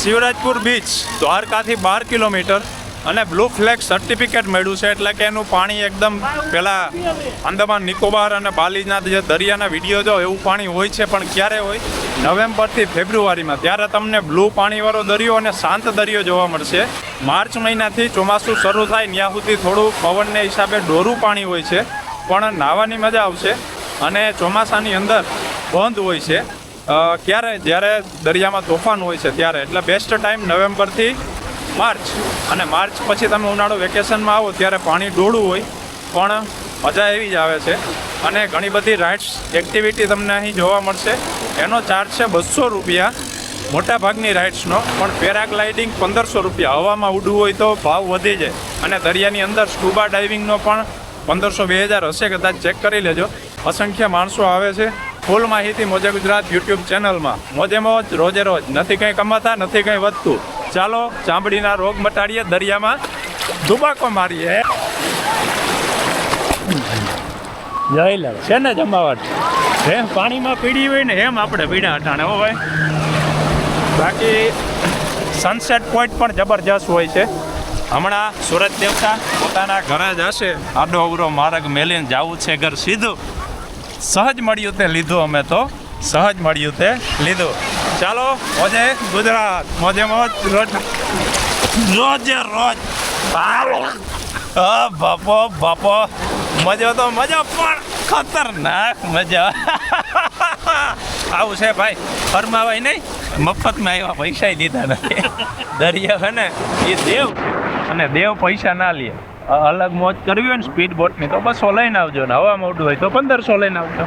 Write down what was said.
Shivrajpur beach, દ્વારકાથી બાર kilometre અને બ્લુ ફ્લેગ સર્ટિફિકેટ મળ્યું છે. એટલે કે એનું પાણી એકદમ પહેલાં અંદમાન નિકોબાર અને બાલીના જે દરિયાના વીડિયો જો એવું પાણી હોય છે, પણ ક્યારે હોય? નવેમ્બરથી ફેબ્રુઆરીમાં. ત્યારે તમને બ્લુ પાણીવાળો દરિયો અને શાંત દરિયો જોવા મળશે. માર્ચ મહિનાથી ચોમાસું શરૂ થાય ત્યાં સુધી થોડું પવનને હિસાબે ડોરું પાણી હોય છે. પણ નાહવાની મજા આવશે અને ચોમાસાની અંદર બંધ હોય છે. ક્યારે? જ્યારે દરિયામાં તોફાન હોય છે ત્યારે. એટલે બેસ્ટ ટાઈમ નવેમ્બરથી માર્ચ. અને માર્ચ પછી તમે ઉનાળો વેકેશનમાં આવો ત્યારે પાણી ડોળું હોય. પણ મજા એવી જ આવે છે. અને ઘણી બધી રાઇડ્સ એક્ટિવિટી તમને અહીં જોવા મળશે. એનો ચાર્જ છે બસો રૂપિયા. મોટા ભાગની રાઇડ્સનો પણ પેરાગ્લાઇડિંગ પંદરસો રૂપિયા. હવામાં ઉડવું હોય તો ભાવ વધી જાય. અને દરિયાની અંદર સ્કૂબા ડાઇવિંગનો પણ પંદરસો, બે હજાર હશે. કદાચ ચેક કરી લેજો. અસંખ્ય માણસો આવે છે. ફૂલ માહિતી મોજે ગુજરાત યુટ્યુબ ચેનલમાં. મોજે મોજ, રોજે રોજ. નથી કંઈ કમાતા, નથી કંઈ વધતું. ચાલો, ચામડીના રોગ મટાડીએ, દરિયામાં ધુબાકો મારીએ. જઈ છે ને જમાવટ? હે, પાણીમાં પીડી હોય ને, એમ આપણે પીડા હટાણે હો ભાઈ. બાકી સનસેટ પોઈન્ટ પણ જબરજસ્ત હોય છે. હમણાં સુરત દેવતા પોતાના ઘરે હશે. આડો અવરો માર્ગ મેલીને જવું છે ઘર સીધું. સહજ મળ્યું તે લીધું અમે તો. સહજ મળ્યું તે લીધું. ચાલો, મોજે ગુજરાત. મોજે મોજ, રોજ. રોજે રોજ. બાપો બાપો. મજો તો મજા, પણ ખતરનાક મજા. આવું છે ભાઈ. ફરમાવાય નહીં. મફતમાં આવ્યા પૈસા દીધા નથી. દરિયા હે ને, એ દેવ. અને દેવ પૈસા ના લે. અલગ મોજ કરવી હોય ને સ્પીડ બોટની તો બસો લઈને આવજો ને હવા મોટું હોય તો પંદરસો લઈને આવજો.